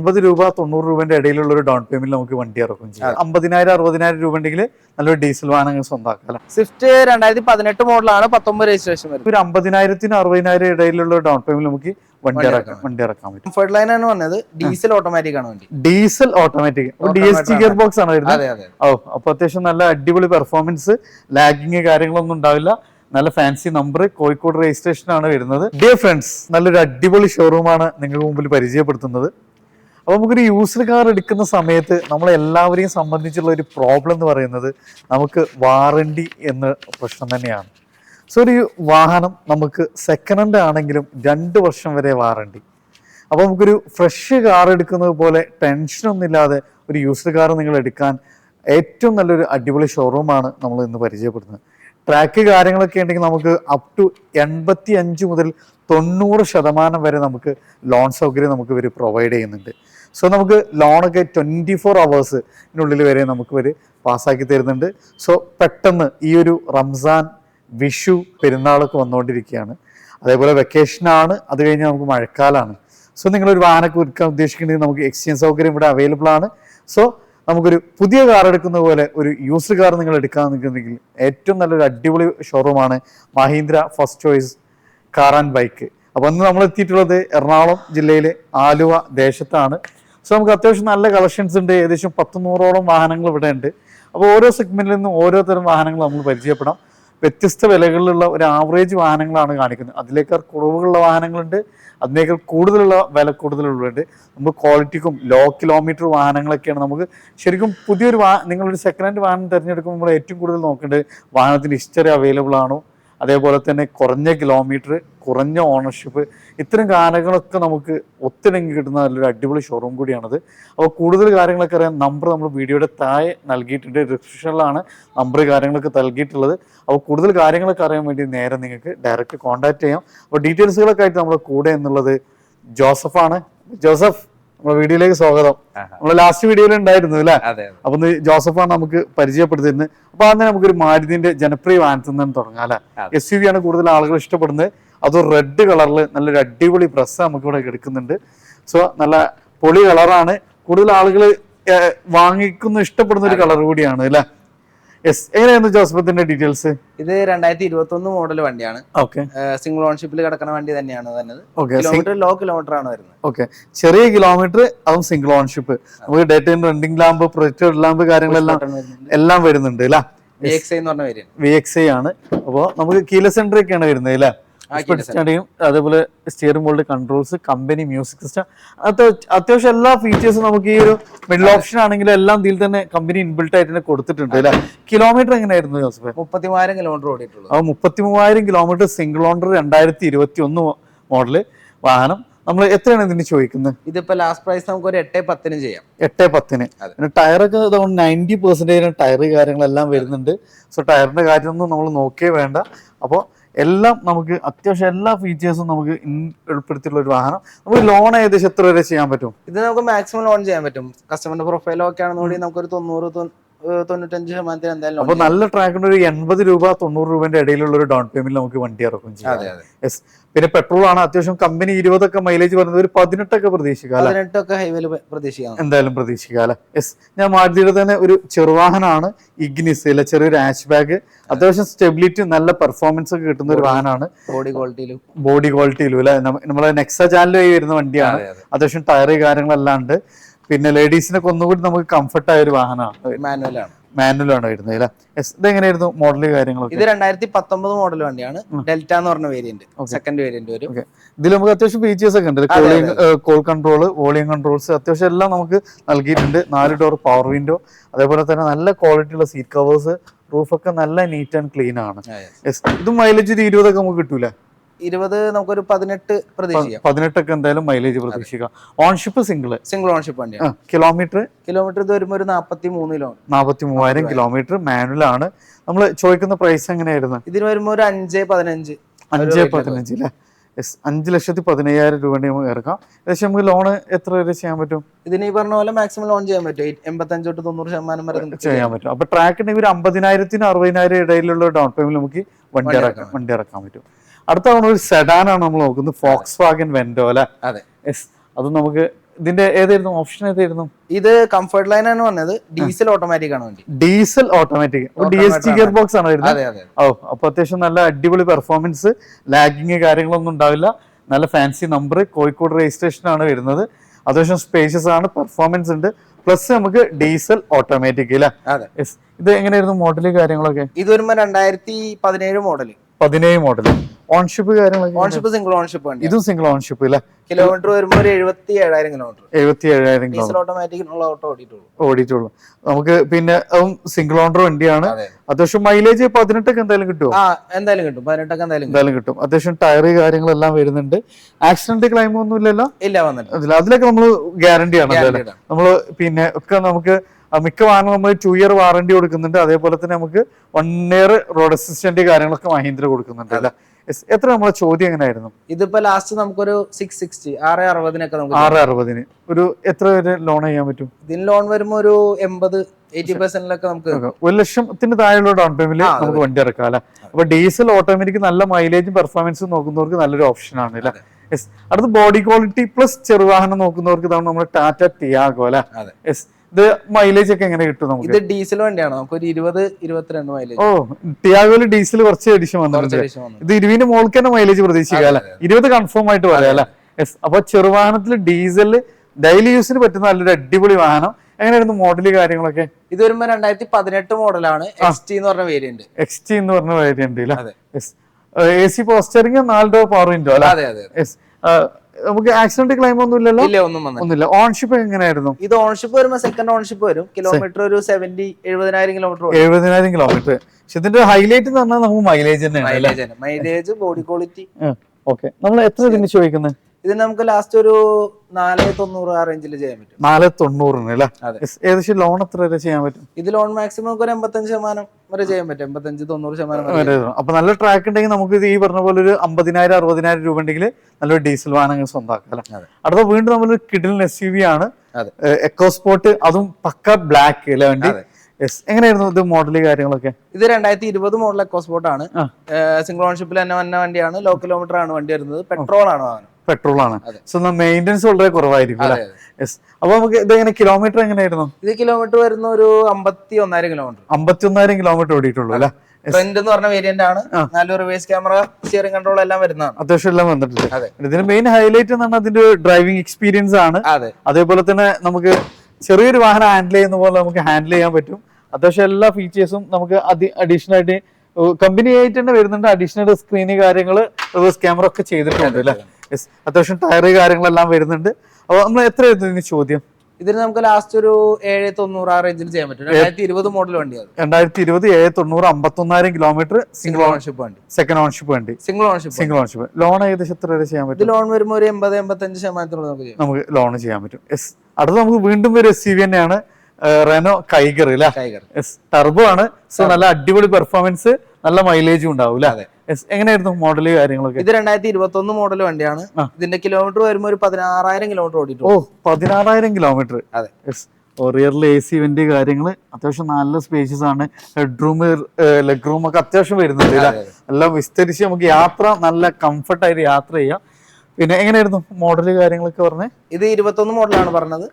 എൺപത് രൂപ തൊണ്ണൂറ് രൂപന്റെ ഇടയിലുള്ള ഒരു ഡൗൺ പേയ്മെന്റ് നമുക്ക് വണ്ടി ഇറക്കും ചെയ്യാം. അമ്പതിനായിരം അറുപതിനായിരം രൂപ ഉണ്ടെങ്കിൽ നല്ലൊരു ഡീസൽ വാഹനങ്ങൾ സ്വന്തമാക്കാം? സ്വിഫ്റ്റ് രണ്ടായിരത്തി പതിനെട്ട് മോഡലാണ് പത്തൊമ്പത് രജിസ്ട്രേഷൻ വരുന്നത് ഒരു അമ്പതിനായിരത്തിന് അറുപതിനായിരം ഇടയിലുള്ള ഒരു ഡൗൺ പേയ്മെന്റ് നമുക്ക് വണ്ടി ഇറക്കാം. വണ്ടി ഇറക്കാൻ പറ്റും. കംഫർട്ട് ലൈൻ ആണ് വന്നത് ഡീസൽ ഓട്ടോമാറ്റിക് ആണ് വണ്ടി. Diesel automatic D S T gear box ആണ്. വരുന്നത്. ഓ അപ്പൊ അത്യാവശ്യം നല്ല അടിപൊളി പെർഫോമൻസ് ലാഗിങ് കാര്യങ്ങളൊന്നും ഉണ്ടാവില്ല. നല്ല ഫാൻസി നമ്പർ കോഴിക്കോട് രജിസ്ട്രേഷൻ ആണ് വരുന്നത്. ഡിയർ ഫ്രണ്ട്സ് നല്ലൊരു അടിപൊളി ഷോറൂമാണ് നിങ്ങൾക്ക് മുമ്പിൽ പരിചയപ്പെടുത്തുന്നത്. അപ്പോൾ നമുക്കൊരു യൂസ്ഡ് കാർ എടുക്കുന്ന സമയത്ത് നമ്മളെല്ലാവരെയും സംബന്ധിച്ചുള്ള ഒരു പ്രോബ്ലം എന്ന് പറയുന്നത് നമുക്ക് വാറണ്ടി എന്ന പ്രശ്നം തന്നെയാണ്. സോ ഒരു വാഹനം നമുക്ക് സെക്കൻഡ് ഹാൻഡ് ആണെങ്കിലും രണ്ട് വർഷം വരെ വാറണ്ടി അപ്പോൾ നമുക്കൊരു ഫ്രഷ് കാർ എടുക്കുന്നത് പോലെ ടെൻഷനൊന്നും ഇല്ലാതെ ഒരു യൂസ്ഡ് കാർ നിങ്ങൾ എടുക്കാൻ ഏറ്റവും നല്ലൊരു അടിപൊളി ഷോറൂമാണ് നമ്മൾ ഇന്ന് പരിചയപ്പെടുന്നത്. ട്രാക്ക് കാര്യങ്ങളൊക്കെ ഉണ്ടെങ്കിൽ നമുക്ക് അപ് ടു എൺപത്തി അഞ്ച് മുതൽ തൊണ്ണൂറ് ശതമാനം വരെ നമുക്ക് ലോൺ സൗകര്യം നമുക്ക് ഇവർ പ്രൊവൈഡ് ചെയ്യുന്നുണ്ട്. സോ നമുക്ക് ലോണൊക്കെ ട്വന്റി ഫോർ അവേഴ്സിനുള്ളിൽ വരെ നമുക്ക് ഇവർ പാസ്സാക്കി തരുന്നുണ്ട്. സോ പെട്ടെന്ന് ഈ ഒരു റംസാൻ വിഷു പെരുന്നാളൊക്കെ വന്നുകൊണ്ടിരിക്കുകയാണ്. അതേപോലെ വെക്കേഷനാണ് അത് കഴിഞ്ഞാൽ നമുക്ക് മഴക്കാലമാണ് സോ നിങ്ങളൊരു വാഹനമൊക്കെ ഒരുക്കാൻ ഉദ്ദേശിക്കുന്നുണ്ടെങ്കിൽ നമുക്ക് എക്സ്ചേഞ്ച് സൗകര്യം ഇവിടെ അവൈലബിൾ ആണ്. സോ നമുക്കൊരു പുതിയ കാർ എടുക്കുന്ന പോലെ ഒരു യൂസ്ഡ് കാർ നിങ്ങൾ എടുക്കാൻ നിൽക്കുന്നെങ്കിൽ ഏറ്റവും നല്ലൊരു അടിപൊളി ഷോറൂമാണ് Mahindra first choice car and bike അപ്പോൾ അന്ന് നമ്മൾ എത്തിയിട്ടുള്ളത് എറണാകുളം ജില്ലയിലെ ആലുവ ദേശത്താണ്. സോ നമുക്ക് അത്യാവശ്യം നല്ല കളക്ഷൻസ് ഉണ്ട്. ഏകദേശം പത്ത് നൂറോളം വാഹനങ്ങൾ ഇവിടെ ഉണ്ട് അപ്പോൾ ഓരോ സെഗ്മെന്റിൽ നിന്നും ഓരോ തരം വാഹനങ്ങൾ നമ്മൾ പരിചയപ്പെടാം. വ്യത്യസ്ത വിലകളിലുള്ള ഒരു ആവറേജ് വാഹനങ്ങളാണ് കാണിക്കുന്നത്. അതിലേക്കാൾ കുറവുള്ള വാഹനങ്ങളുണ്ട്. അതിനേക്കാൾ കൂടുതലുള്ള വില കൂടുതലുള്ളതുണ്ട് നമ്മൾ ക്വാളിറ്റിക്കും ലോ കിലോമീറ്റർ വാഹനങ്ങളൊക്കെയാണ് നമുക്ക് ശരിക്കും പുതിയൊരു വാ നിങ്ങളൊരു സെക്കൻഡ് ഹാൻഡ് വാഹനം തിരഞ്ഞെടുക്കുമ്പോൾ നമ്മൾ ഏറ്റവും കൂടുതൽ നോക്കേണ്ടത് വാഹനത്തിന്റെ ഹിസ്റ്ററി അവൈലബിൾ ആണോ? അതേപോലെ തന്നെ കുറഞ്ഞ കിലോമീറ്റർ കുറഞ്ഞ ഓണർഷിപ്പ് ഇത്തരം കാര്യങ്ങളൊക്കെ നമുക്ക് ഒത്തിണങ്ങി കിട്ടുന്ന നല്ലൊരു അടിപൊളി ഷോറൂം കൂടിയാണത്. അപ്പോൾ കൂടുതൽ കാര്യങ്ങളൊക്കെ അറിയാൻ നമ്പർ നമ്മൾ വീഡിയോയുടെ താഴെ നൽകിയിട്ടുണ്ട്. ഡിസ്ക്രിപ്ഷനിലാണ് നമ്പർ കാര്യങ്ങളൊക്കെ നൽകിയിട്ടുള്ളത്. അപ്പോൾ കൂടുതൽ കാര്യങ്ങളൊക്കെ അറിയാൻ വേണ്ടി നേരെ നിങ്ങൾക്ക് ഡയറക്റ്റ് കോൺടാക്ട് ചെയ്യാം. അപ്പോൾ ഡീറ്റെയിൽസുകളൊക്കെ ആയിട്ട് നമ്മുടെ കൂടെ എന്നുള്ളത് ജോസഫാണ്. ജോസഫ് നമ്മുടെ വീഡിയോയിലേക്ക് സ്വാഗതം. നമ്മൾ ലാസ്റ്റ് വീഡിയോയിൽ ഉണ്ടായിരുന്നു അല്ലേ? അപ്പൊ ജോസഫാണ് നമുക്ക് പരിചയപ്പെടുത്തിരുന്നത് അപ്പൊ അന്ന് നമുക്കൊരു മാരുതിന്റെ ജനപ്രിയ വാനത്തിൽ നിന്ന് തുടങ്ങാം അല്ലെ? എസ് യു വി ആണ് കൂടുതൽ ആളുകൾ ഇഷ്ടപ്പെടുന്നത്. അത് റെഡ് കളറിൽ നല്ലൊരു അടിപൊളി പ്രസ് നമുക്ക് ഇവിടെ എടുക്കുന്നുണ്ട്. സോ നല്ല പൊളി കളറാണ് കൂടുതൽ ആളുകൾ വാങ്ങിക്കുന്ന ഇഷ്ടപ്പെടുന്ന ഒരു കളർ കൂടിയാണ് അല്ലെ? യെസ് എങ്ങനെയായിരുന്നു ജോസഫത്തിന്റെ ഡീറ്റെയിൽസ് ഇത് രണ്ടായിരത്തി ഇരുപത്തി ഒന്ന് മോഡൽ വണ്ടിയാണ് ഓക്കെ സിംഗിൾ ഓൺഷിപ്പിൽ കിടക്കുന്ന വണ്ടി തന്നെയാണ് വരുന്നത്. കിലോമീറ്റർ ലോ കിലോമീറ്റർ ആണ് വരുന്നത്. ഓക്കെ ചെറിയ കിലോമീറ്റർ അതും സിംഗിൾ ഓൺഷിപ്പ് നമുക്ക് day time running lamp project lamp കാര്യങ്ങളെല്ലാം എല്ലാം വരുന്നുണ്ട് അല്ലേ? എക്സ് ഐ എന്ന് പറഞ്ഞ വി എക്സ് ഐ ആണ്. അപ്പോൾ നമുക്ക് കീല സെന്റർ ഒക്കെയാണ് വരുന്നത് അല്ലേ? Keyless അതേപോലെ steering board controls company music system അത്യാവശ്യം എല്ലാ ഫീച്ചേഴ്സും നമുക്ക് ഈ ഒരു മിഡിൽ ഓപ്ഷൻ ആണെങ്കിലും എല്ലാം ഇതിൽ തന്നെ കമ്പനി ഇൻബിൽട്ട് ആയിട്ട് തന്നെ കൊടുത്തിട്ടുണ്ട് അല്ലെ? കിലോമീറ്റർ എങ്ങനെയായിരുന്നു ജോസഫ്? മുപ്പത്തിമൂവായിരം കിലോമീറ്റർ ഓടിയിട്ടുള്ളൂ ആ മുപ്പത്തി മൂവായിരം കിലോമീറ്റർ സിംഗിൾ ഓണ്ടർ രണ്ടായിരത്തി ഇരുപത്തി ഒന്ന് മോഡൽ വാഹനം. നമ്മൾ എത്രയാണ് ഇതിന് ചോദിക്കുന്നത്? ഇതിപ്പോ ലാസ്റ്റ് പ്രൈസ് നമുക്ക് ഒരു എട്ടേ പത്തിന് ചെയ്യാം. എട്ടേ പത്തിന്. ടയറൊക്കെ നയന്റി പെർസെന്റേജ് ടയർ കാര്യങ്ങളെല്ലാം വരുന്നുണ്ട്. സോ ടയറിന്റെ കാര്യമൊന്നും നമ്മൾ നോക്കിയേ വേണ്ട. അപ്പോൾ എല്ലാം നമുക്ക് അത്യാവശ്യം എല്ലാ ഫീച്ചേഴ്സും നമുക്ക് ഉൾപ്പെടുത്തിയിട്ടുള്ള ഒരു വാഹനം. നമുക്ക് ലോൺ ഏകദേശം എത്ര വരെ ചെയ്യാൻ പറ്റും? ഇത് നമുക്ക് മാക്സിമം ലോൺ ചെയ്യാൻ പറ്റും. കസ്റ്റമറിന്റെ പ്രൊഫൈലോ ഒക്കെ ആണെന്നുണ്ടെങ്കിൽ നമുക്കൊരു തൊണ്ണൂറ് തൊണ്ണൂറ്റഞ്ച് ശതമാനത്തിന് എന്തായാലും അപ്പോൾ നല്ല ട്രാക്കിന് ഒരു എൺപത് രൂപ തൊണ്ണൂറ് രൂപന്റെ ഇടയിലുള്ള ഒരു ഡൗൺ പേയ്മെന്റ് നമുക്ക് വണ്ടി ഇറക്കും ചെയ്യാം. യെസ് പിന്നെ പെട്രോൾ ആണ്. അത്യാവശ്യം കമ്പനി ഇരുപതൊക്കെ മൈലേജ് പറയുന്നത് ഒരു പതിനെട്ടൊക്കെ പ്രതീക്ഷിക്കാം അല്ലേ? പതിനെട്ടൊക്കെ ഹൈവേയിൽ പ്രതീക്ഷിക്കാം. എന്തായാലും പ്രതീക്ഷിക്കാം അല്ലെ? യെസ് ഞാൻ മാരുതിയുടെ തന്നെ ഒരു ചെറുവാഹനമാണ് ഇഗ്നിസ് അല്ലെ ചെറിയൊരു ആഷ് ബാഗ് അത്യാവശ്യം സ്റ്റെബിലിറ്റി നല്ല പെർഫോമൻസ് ഒക്കെ കിട്ടുന്ന ഒരു വാഹനമാണ്. ബോഡി ക്വാളിറ്റിയിലും ബോഡി ക്വാളിറ്റിയിലും അല്ലെ? നമ്മളെ നെക്സ ചാനൽ ചാനലായി വരുന്ന വണ്ടിയാണ്. അതെ അതെ. അത്യാവശ്യം ടയർ കാര്യങ്ങളെല്ലാം ഉണ്ട്. പിന്നെ ലേഡീസിനൊക്കെ ഒന്നുകൂടി നമുക്ക് കംഫർട്ട് ആയ ഒരു വാഹനമാണ്. മാനുവലാണ് മാനുവലാണ് വരുന്നത് അല്ലേ? ഇതെങ്ങനെയായിരുന്നു മോഡൽ കാര്യങ്ങളൊക്കെ? ഇത് രണ്ടായിരത്തി പത്തൊമ്പത് മോഡൽ വണ്ടിയാണ് ഡെൽറ്റ എന്ന് പറഞ്ഞ വേരിയന്റ് സെക്കൻഡ് വേരിയന്റ് വരും. ഇതിൽ നമുക്ക് അത്യാവശ്യം ഫീച്ചേഴ്സ് ഒക്കെ ഉണ്ട്. Calling call control volume controls അത്യാവശ്യം എല്ലാം നമുക്ക് നൽകിയിട്ടുണ്ട്. നാല് ഡോർ പവർ വിൻഡോ അതേപോലെ തന്നെ നല്ല ക്വാളിറ്റിയുള്ള സീറ്റ് കവേഴ്സ് റൂഫൊക്കെ നല്ല നീറ്റ് ആൻഡ് ക്ലീൻ ആണ്. ഇത് ഇതും മൈലേജ് ഒരു ഇരുപതൊക്കെ നമുക്ക് കിട്ടൂല? ഇരുപത് നമുക്കൊരു പതിനെട്ട് പ്രതീക്ഷിക്കാം. പതിനെട്ടൊക്കെ എന്തായാലും മൈലേജ് പ്രതീക്ഷിക്കാം. ഓൺഷിപ്പ് സിംഗിൾ സിംഗിൾ ഓൺഷിപ്പ് വണ്ടിയാണ്. കിലോമീറ്റർ കിലോമീറ്റർ ഇത് വരുമ്പോൾ ഒരു നാപ്പത്തി മൂന്ന് കിലോ നാൽപ്പത്തി മൂവായിരം കിലോമീറ്റർ മാനുവൽ ആണ്. നമ്മൾ ചോദിക്കുന്ന പ്രൈസ് എങ്ങനെയായിരുന്നു? ഇതിന് വരുമ്പോൾ ഒരു അഞ്ച് പതിനഞ്ച്. അഞ്ച് പതിനഞ്ച് അല്ലേ യെസ് അഞ്ച് ലക്ഷത്തി പതിനയ്യായിരം രൂപ നമുക്ക് ഇറക്കാം. ഏകദേശം നമുക്ക് ലോൺ എത്ര വരെ ചെയ്യാൻ പറ്റും? ഇതിന് ഈ പറഞ്ഞ പോലെ മാക്സിമം ലോൺ ചെയ്യാൻ പറ്റും. എൺപത്തഞ്ച് തൊട്ട് തൊണ്ണൂറ് ശതമാനം വരെ ചെയ്യാൻ പറ്റും. അപ്പൊ ട്രാക്കിന് ഒരു അമ്പതിനായിരത്തിന് അറുപതിനായിരം ഇടയിലുള്ള ഡൗൺ പേയ്മെന്റ് നമുക്ക് വണ്ടി ഇറക്കാം. വണ്ടി ഇറക്കാൻ പറ്റും. അടുത്ത തവണ ഒരു സെഡാൻ ആണ് നമ്മൾ നോക്കുന്നത് ഫോക്സ് വാഗൻ വെൻഡോ അല്ലെ? അതെ. യെസ് അത് നമുക്ക് ഇതിന്റെ ഏതായിരുന്നു? ഓപ്ഷൻ ഏതായിരുന്നു? ഇത് കംഫർട്ട് ലൈൻ ആണ് പറഞ്ഞത് ഡീസൽ ഓട്ടോമാറ്റിക് ആണ് വണ്ടി. Diesel automatic D S T gear box ആണ്. വരുന്നത്? ഓ അപ്പൊ അത്യാവശ്യം നല്ല അടിപൊളി പെർഫോമൻസ് ലാഗിങ് കാര്യങ്ങളൊന്നും ഉണ്ടാവില്ല. നല്ല ഫാൻസി നമ്പർ കോഴിക്കോട് രജിസ്ട്രേഷൻ ആണ് വരുന്നത്. അത്യാവശ്യം സ്പേഷ്യസ് ആണ്. പെർഫോമൻസ് ഉണ്ട്. പ്ലസ് നമുക്ക് ഡീസൽ ഓട്ടോമാറ്റിക് അല്ലേ. ഇത് എങ്ങനെയായിരുന്നു മോഡൽ കാര്യങ്ങളൊക്കെ? ഇത് വരുമ്പോ രണ്ടായിരത്തി പതിനേഴ് മോഡൽ പതിനേഴ് മോഡൽ ഓൺഷിപ്പ് കാര്യങ്ങളൊക്കെ ഓൺഷിപ്പ് സിംഗിൾ ഓൺഷിപ്പ് വണ്ടി ഇതും സിംഗിൾ ഓൺഷിപ്പ് അല്ലേ കിലോമീറ്റർ വരുമ്പോൾ ഒരു എഴുപത്തി ഏഴായിരം കിലോമീറ്റർ എഴുപത്തി ഏഴായിരം ഡീസൽ ഓട്ടോമാറ്റിക്കിനുള്ള ഓട്ടോ ഓടിയിട്ടുള്ളൂ. ഓടിയിട്ടുള്ളൂ. നമുക്ക് പിന്നെ അതും സിംഗിൾ ഓണർ വണ്ടിയാണ്. അതെ. അത്യാവശ്യം മൈലേജ് പതിനെട്ടൊക്കെ എന്തായാലും കിട്ടും ആ എന്തായാലും കിട്ടും. പതിനെട്ടൊക്കെ എന്തായാലും എന്തായാലും കിട്ടും. അത്യാവശ്യം ടയർ കാര്യങ്ങളെല്ലാം വരുന്നുണ്ട്. ആക്സിഡന്റ് ക്ലൈം ഒന്നും ഇല്ലല്ലോ ഇല്ല വന്നിട്ട് അതിൽ അതിലൊക്കെ നമ്മൾ ഗ്യാരണ്ടിയാണ് നമ്മൾ പിന്നെ ഒക്കെ നമുക്ക് മിക്ക വാഹനം നമ്മൾ ടു ഇയർ വാറണ്ടി കൊടുക്കുന്നുണ്ട്. അതേപോലെ തന്നെ നമുക്ക് വൺ ഇയർ റോഡ് അസിസ്റ്റന്റ് കാര്യങ്ങളൊക്കെ മഹീന്ദ്ര കൊടുക്കുന്നുണ്ട്. അല്ലേ. എത്ര നമ്മളെ ചോദ്യം എങ്ങനെയായിരുന്നു? ഇതിപ്പോ ലാസ്റ്റ് നമുക്കൊരു സിക്സ് സിക്സ്റ്റി ആറ് അറുപതിനൊക്കെ നമുക്ക് ആറ് അറുപതിന്. ഒരു എത്ര വരെ ലോൺ ചെയ്യാൻ പറ്റും? ഇതിന് ലോൺ വരുമ്പോ ഒരു എൺപത് എയ്റ്റി പെർസെന്റിലൊക്കെ നമുക്ക് ഒരു ലക്ഷത്തിന് താഴെയുള്ള ഡൗൺ പേയ്മെന്റ് നമുക്ക് വണ്ടി ഇറക്കാം അല്ലെ? അപ്പൊ ഡീസൽ ഓട്ടോമാറ്റിക് നല്ല മൈലേജും പെർഫോമൻസും നോക്കുന്നവർക്ക് നല്ലൊരു ഓപ്ഷൻ ആണ് അല്ലെ? യെസ് അടുത്ത ബോഡി ക്വാളിറ്റി പ്ലസ് ചെറുവാഹനം നോക്കുന്നവർക്ക് ഇതാണ് നമ്മുടെ ടാറ്റ ടിയാഗോ അല്ലെ. യെസ് ഇത് മൈലേജ് ഒക്കെ എങ്ങനെ കിട്ടും നമുക്ക്? ഇത് ഡീസൽ വണ്ടിയാണ്? നമുക്ക് ഒരു ഇരുപത് ഇരുപത്തിരണ്ട് മൈലേജ് ഓ ടിയാഗോയിൽ ഡീസൽ കുറച്ച് എഡിഷൻ വന്നിട്ടുണ്ട്. ഇത് ഇരുവിന് മോൾക്ക് തന്നെ മൈലേജ് പ്രതീക്ഷിക്കാം അല്ലെ? ഇരുപത് കൺഫേം ആയിട്ട് പറയാം അല്ലെ? യെസ് അപ്പൊ ചെറുവാഹനത്തിൽ ഡീസൽ ഡെയിലി യൂസിന് പറ്റുന്ന നല്ലൊരു അടിപൊളി വാഹനം. എങ്ങനെയായിരുന്നു മോഡൽ കാര്യങ്ങളൊക്കെ? ഇത് വരുമ്പോ രണ്ടായിരത്തി പതിനെട്ട് മോഡലാണ് എക്സ് ടി എന്ന് പറഞ്ഞ വേരിയന്റ് എക്സ് ടി എന്ന് പറഞ്ഞ വേരിയന്റ് എ സി പോസ്റ്ററിംഗ് നാല് ഡോർ പവർ വിൻഡോ അല്ലെ? അതെ അതെ യെസ് നമുക്ക് ആക്സിഡന്റ് ക്ലെയിം ഒന്നും ഇല്ലല്ലോ? ഇല്ല ഒന്നും ഒന്നുമില്ല. ഓൺഷിപ്പ് എങ്ങനെയായിരുന്നു? ഇത് ഓൺഷിപ്പ് വരുമ്പോ സെക്കൻഡ് ഓൺഷിപ്പ് വരും. കിലോമീറ്റർ ഒരു സെവന്റി എഴുപതിനായിരം കിലോമീറ്റർ എഴുപതിനായിരം കിലോമീറ്റർ പക്ഷെ ഇതിന്റെ ഹൈലൈറ്റ് എന്ന് പറഞ്ഞാൽ നമുക്ക് മൈലേജ് തന്നെയാണ് mileage mileage body quality okay നമ്മൾ എത്ര ഇതിന് ചോദിക്കുന്നത് ഇത് നമുക്ക് ലാസ്റ്റ് ഒരു നാല് തൊണ്ണൂറ് ആ റേഞ്ചിൽ ചെയ്യാൻ പറ്റും. നാല് തൊണ്ണൂറിന് അല്ലേ ഏകദേശം ലോൺ എത്ര വരെ ചെയ്യാൻ പറ്റും? ഇത് ലോൺ മാക്സിമം ഒരു എൺപത്തഞ്ച് ശതമാനം വരെ ചെയ്യാൻ പറ്റും. എൺപത്തഞ്ച് തൊണ്ണൂറ് ശതമാനം അപ്പൊ നല്ല ട്രാക്ക് ഉണ്ടെങ്കിൽ നമുക്ക് ഇത് ഈ പറഞ്ഞ പോലെ ഒരു അമ്പതിനായിരം അറുപതിനായിരം രൂപ ഉണ്ടെങ്കിൽ നല്ലൊരു ഡീസൽ വാഹനങ്ങൾ സ്വന്തമാക്കാം. അടുത്ത വീണ്ടും നമ്മൾ കിഡിൽ എസ് യു വി ആണ്. അതെ. എക്കോ സ്പോർട്ട് അതും പക്ക ബ്ലാക്ക് അല്ലേ വണ്ടി. എങ്ങനെയായിരുന്നു ഇത് മോഡൽ കാര്യങ്ങളൊക്കെ? ഇത് രണ്ടായിരത്തി ഇരുപത് മോഡൽ എക്കോസ്പോർട്ട് ആണ്. സിംഗിൾ ഓൺഷിപ്പിൽ തന്നെ വന്ന വണ്ടിയാണ്. ലോ കിലോമീറ്റർ ആണ് വണ്ടി വരുന്നത്. പെട്രോൾ ആണ് വാഹനം. പെട്രോൾ ആണ്. സോ മെയിന്റെനൻസ് വളരെ കുറവായിരിക്കും അല്ലേ? യെസ് അപ്പൊ നമുക്ക് ഇത് എങ്ങനെ കിലോമീറ്റർ എങ്ങനെയായിരുന്നു? ഇത് കിലോമീറ്റർ വരുന്ന ഒരു അമ്പത്തി ഒന്നായിരം കിലോമീറ്റർ അമ്പത്തി ഒന്നായിരം കിലോമീറ്റർ ഓടിയിട്ടുള്ളൂ അല്ലെ എന്ന് പറഞ്ഞ വേരിയന്റ് ആണ്. ആ. നല്ല റിവേഴ്സ് ക്യാമറ സ്റ്റിയറിംഗ് കൺട്രോൾ എല്ലാം വരുന്നതാണ്. അത്യാവശ്യം എല്ലാം വന്നിട്ടുണ്ട്. ഇതിന്റെ ഇതിന് മെയിൻ ഹൈലൈറ്റ് എന്ന് പറഞ്ഞാൽ അതിന്റെ ഡ്രൈവിംഗ് എക്സ്പീരിയൻസ് ആണ്. അതേപോലെ തന്നെ നമുക്ക് ചെറിയൊരു വാഹനം ഹാൻഡിൽ ചെയ്യുന്ന പോലെ നമുക്ക് ഹാൻഡിൽ ചെയ്യാൻ പറ്റും. അത്യാവശ്യം എല്ലാ ഫീച്ചേഴ്സും നമുക്ക് അഡീഷണൽ ആയിട്ട് കമ്പനി ആയിട്ട് തന്നെ വരുന്നുണ്ട്. അഡീഷണൽ സ്ക്രീന് കാര്യങ്ങൾ റിവേഴ്സ് ക്യാമറ ഒക്കെ ചെയ്തിട്ടുണ്ട് അല്ലേ? യെസ് അത്യാവശ്യം ടയർ കാര്യങ്ങളെല്ലാം വരുന്നുണ്ട്. അപ്പോൾ നമ്മൾ എത്ര ഇതിന് ചോദ്യം? ഇതിന് നമുക്ക് ലാസ്റ്റ് ഒരു ഏഴ് തൊണ്ണൂറ് ആ റേഞ്ചിൽ ചെയ്യാൻ പറ്റും. രണ്ടായിരത്തി ഇരുപത് മോഡൽ വണ്ടിയാണ് രണ്ടായിരത്തി ഇരുപത് ഏഴ് തൊണ്ണൂറ് അമ്പത്തൊന്നായിരം കിലോമീറ്റർ സിംഗിൾ ഓണർഷിപ്പ് വേണ്ടി. സെക്കൻഡ് ഓണർഷിപ്പ് വണ്ടി. Single ownership single ownership loan ഏകദേശം എത്ര വരെ ചെയ്യാൻ പറ്റും? ലോൺ വരുമ്പോൾ ഒരു എൺപത് എൺപത്തഞ്ച് ശതമാനത്തിനുള്ള നമുക്ക് നമുക്ക് ലോൺ ചെയ്യാൻ പറ്റും. യെസ് അടുത്ത നമുക്ക് വീണ്ടും ഒരു എസ് സി വി തന്നെയാണ് റെനോ കൈഗർ അല്ലേ ടർബോ ആണ്. സോ നല്ല അടിപൊളി പെർഫോമൻസ് നല്ല മൈലേജും ഉണ്ടാവും അല്ലേ അതെ. എങ്ങനെയായിരുന്നു മോഡൽ കാര്യങ്ങളൊക്കെ? ഇത് രണ്ടായിരത്തി ഇരുപത്തി ഒന്ന് മോഡൽ വണ്ടിയാണ് ഇതിന്റെ കിലോമീറ്റർ വരുമ്പോൾ ഒരു പതിനാറായിരം കിലോമീറ്റർ ഓ ഓടിയിട്ടുള്ളൂ പതിനാറായിരം കിലോമീറ്റർ അതെ. റിയറിൽ എ സി വെന്റ് കാര്യങ്ങൾ അത്യാവശ്യം നല്ല സ്പേഷ്യസ് ആണ്. ഹെഡ് റൂം ലെഗ് റൂം ഒക്കെ അത്യാവശ്യം വരുന്നുണ്ട്. എല്ലാം വിസ്തരിച്ച് നമുക്ക് യാത്ര നല്ല കംഫർട്ട് ആയിട്ട് യാത്ര ചെയ്യാം. പിന്നെ എങ്ങനെയായിരുന്നു മോഡൽ കാര്യങ്ങളൊക്കെ പറഞ്ഞേ? ഇത് ഇരുപത്തൊന്ന് മോഡലാണ് പറഞ്ഞത്.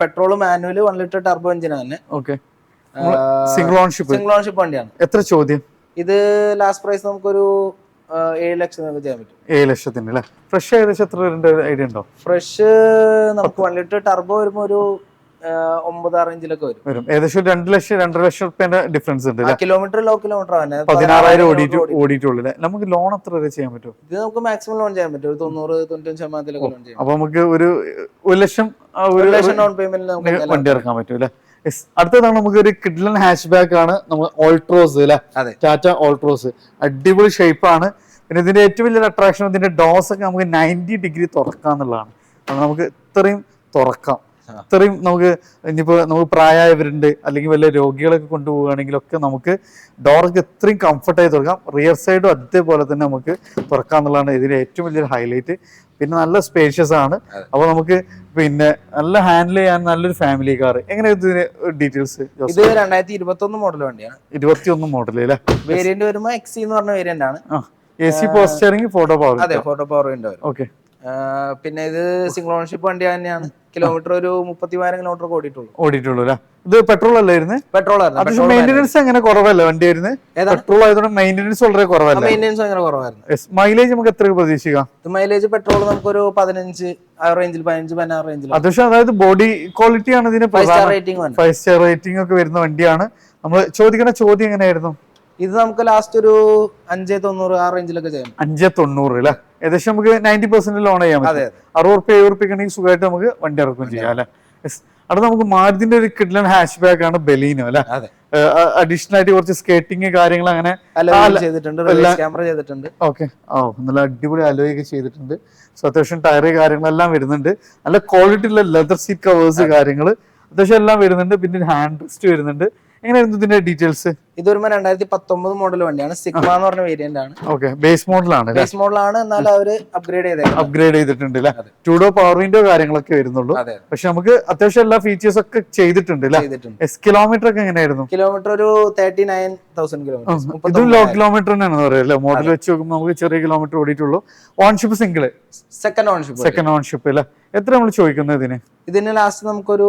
Petrol manual one litre turbo എഞ്ചിനാണ് okay single ownership single ownership വണ്ടിയാണ്. എത്ര ചോദ്യം? ഇത് ലാസ്റ്റ് പ്രൈസ് നമുക്കൊരു ഏഴ് ലക്ഷം നമുക്ക് ചെയ്യാൻ പറ്റും. ഏഴ് ലക്ഷത്തിന് അല്ലേ? ഫ്രഷ് ഏകദേശം എത്ര ഐഡിയ ഉണ്ടോ? ഫ്രഷ് നമുക്ക് വൺ ലിറ്റർ ടർബോ വരുമ്പോൾ ഒരു ഒമ്പത് റേഞ്ചിലൊക്കെ വരും. വരും. ഏകദേശം രണ്ട് ലക്ഷം രണ്ടര ലക്ഷം റുപ്യന്റെ ഡിഫറൻസ് ഉണ്ട് കിലോമീറ്റർ ലോ കിലോമീറ്റർ തന്നെ പതിനാറായിരം ഓടിയിട്ട് ഓടിയിട്ടുള്ളൂ നമുക്ക് ലോൺ എത്ര വരെ ചെയ്യാൻ പറ്റും? ഇത് നമുക്ക് മാക്സിമം ലോൺ ചെയ്യാൻ പറ്റും. ഒരു തൊണ്ണൂറ് തൊണ്ണൂറ്റഞ്ച് ശതമാനത്തിലൊക്കെ ലോൺ ചെയ്യാം അപ്പൊ നമുക്ക് ഒരു ഒരു ലക്ഷം ഒരു ലക്ഷം ഡൗൺ നമുക്ക് വണ്ടി ഇറക്കാൻ പറ്റും അല്ലേ? അടുത്തതാണ് നമുക്ക് ഒരു കിഡ്ലൻ ഹാച്ച് ബാക്ക് ആണ് നമ്മൾ ഓൾട്രോസ് അല്ലെ ടാറ്റ ഓൾട്രോസ് അടിപൊളി ഷേപ്പ് ആണ്. പിന്നെ ഇതിന്റെ ഏറ്റവും വലിയൊരു അട്രാക്ഷൻ ഇതിന്റെ ഡോസ് ഒക്കെ നമുക്ക് നയന്റി ഡിഗ്രി തുറക്കാന്നുള്ളതാണ് കാരണം നമുക്ക് ഇത്രയും തുറക്കാം. ഇത്രയും നമുക്ക് ഇനിയിപ്പോ നമുക്ക് പ്രായമായവരുണ്ട് അല്ലെങ്കിൽ വല്ല രോഗികളൊക്കെ കൊണ്ടുപോവുകയാണെങ്കിലൊക്കെ നമുക്ക് ഡോറൊക്കെ ഇത്രയും കംഫർട്ടായി തുറക്കാം. റിയർ സൈഡും അതേപോലെ തന്നെ നമുക്ക് തുറക്കാം എന്നുള്ളതാണ് ഇതിന്റെ ഏറ്റവും വലിയൊരു ഹൈലൈറ്റ് പിന്നെ നല്ല സ്പേഷ്യസ് ആണ്. അപ്പൊ അപ്പോൾ നമുക്ക് പിന്നെ നല്ല ഹാൻഡിൽ ചെയ്യാൻ നല്ലൊരു ഫാമിലി കാർ എങ്ങനെ ഇതിന് ഡീറ്റെയിൽസ് ഇത് രണ്ടായിരത്തി ഇരുപത്തി ഒന്ന് മോഡൽ വണ്ടിയാണ്. ഇരുപത്തി ഒന്ന് മോഡൽ അല്ലേ വേരിയന്റ് വരുമ്പോൾ എക്സി എന്ന് പറഞ്ഞ വേരിയന്റ് ആണ്. എ സി പോസ്റ്ററിംഗ് ഫോട്ടോ പവർ അതെ ഫോട്ടോ പവർ വിൻഡോ ഓക്കെ പിന്നെ ഇത് സിംഗിൾ ഓണർഷിപ്പ് വണ്ടി തന്നെയാണ്. കിലോമീറ്റർ ഒരു മുപ്പത്തിമായിരം കിലോമീറ്റർ ഓടിയിട്ടുള്ളൂ. ഓടിയിട്ടുള്ളൂ അല്ലേ? ഇത് പെട്രോൾ അല്ലായിരുന്നു പെട്രോൾ പക്ഷെ മെയിന്റെനൻസ് അങ്ങനെ കുറവല്ല വണ്ടി വരുന്നത് പെട്രോൾ ആയതുകൊണ്ട് മെയിന്റെനൻസ് വളരെ കുറവല്ല? മെയിന്റെനൻസ് അങ്ങനെ കുറവായിരുന്നു. മൈലേജ് നമുക്ക് എത്ര പ്രതീക്ഷിക്കാം മൈലേജ് പെട്രോൾ നമുക്കൊരു പതിനഞ്ച് ആ റേഞ്ചിൽ പതിനഞ്ച് പതിനാറ് റേഞ്ചിൽ അത്യാവശ്യം അതായത് ബോഡി ക്വാളിറ്റി ആണ് ഇതിന് ഫൈവ് സ്റ്റാർ റേറ്റിംഗ് വന്നു ഫൈവ് സ്റ്റാർ റേറ്റിംഗ് ഒക്കെ വരുന്ന വണ്ടിയാണ്. നമ്മൾ ചോദിക്കുന്ന ചോദ്യം എങ്ങനെയായിരുന്നു? ഇത് നമുക്ക് ലാസ്റ്റ് ഒരു അഞ്ചേ തൊണ്ണൂറ് ആ റേഞ്ചിലൊക്കെ ചെയ്യാം അഞ്ചേ തൊണ്ണൂറ് അല്ലേ? ഏകദേശം നമുക്ക് നയന്റി പെർസെന്റ് ലോൺ ചെയ്യാൻ പറ്റും. അറുപത് റുപ്യ എഴുപത് റുപ്യ ഉണ്ടെങ്കിൽ സുഖമായിട്ട് നമുക്ക് വണ്ടി ഇറക്കുകയും ചെയ്യാം അല്ലെ? അവിടെ നമുക്ക് മാരുതിന്റെ ഒരു കിഡ്ലൻ ഹാഷ് ബാക്ക് ആണ് ബെലീനോ അല്ലെ? അഡീഷണൽ ആയിട്ട് കുറച്ച് സ്കേറ്റിംഗ് കാര്യങ്ങൾ അങ്ങനെ ചെയ്തിട്ടുണ്ട് റിവേഴ്സ് ക്യാമറ ചെയ്തിട്ടുണ്ട്. ഓക്കെ ഓ നല്ല അടിപൊളി അലോയൊക്കെ ചെയ്തിട്ടുണ്ട്. സോ അത്യാവശ്യം ടയർ കാര്യങ്ങളെല്ലാം വരുന്നുണ്ട്. നല്ല ക്വാളിറ്റി ഉള്ള ലെതർ സീറ്റ് കവേഴ്സ് കാര്യങ്ങൾ അത്യാവശ്യം എല്ലാം വരുന്നുണ്ട്. പിന്നെ ഹാൻഡ് റെസ്റ്റ് വരുന്നുണ്ട്. എങ്ങനെയായിരുന്നു ഇതിന്റെ ഡീറ്റെയിൽസ് ഇത് വരുമ്പോ രണ്ടായിരത്തി പത്തൊമ്പത് മോഡൽ വണ്ടിയാണ്. സിഗ്മ എന്ന് പറഞ്ഞ വേരിയന്റ് ആണ്. ഓക്കെ ബേസ് മോഡലാണ് ബേസ് മോഡലാണ് എന്നാൽ അവർ അപ്ഗ്രേഡ് ചെയ്തേക്കുന്നത്. അപ്ഗ്രേഡ് ചെയ്തിട്ടുണ്ട് അല്ലേ? ടൂഡോ പവർ വിൻഡോ കാര്യങ്ങളൊക്കെ വരുന്നുള്ളൂ. പക്ഷെ നമുക്ക് അത്യാവശ്യം എല്ലാ ഫീച്ചേഴ്സ് ഒക്കെ ചെയ്തിട്ടുണ്ട് എസ് കിലോമീറ്റർ ഒക്കെ എങ്ങനെയായിരുന്നു? കിലോമീറ്റർ ഒരു തേർട്ടി നയൻ തൗസൻഡ് കിലോമീറ്റർ ഇതും ലോ കിലോമീറ്റർ തന്നെയാണ് പറയാം മോഡൽ വെച്ച് നോക്കുമ്പോൾ നമുക്ക് ചെറിയ kilometre ഓടിയിട്ടുള്ളൂ. Ownership single second ownership second ownership അല്ലേ? എത്ര നമ്മൾ ചോദിക്കുന്നത് ഇതിന്? ഇതിന് ലാസ്റ്റ് നമുക്കൊരു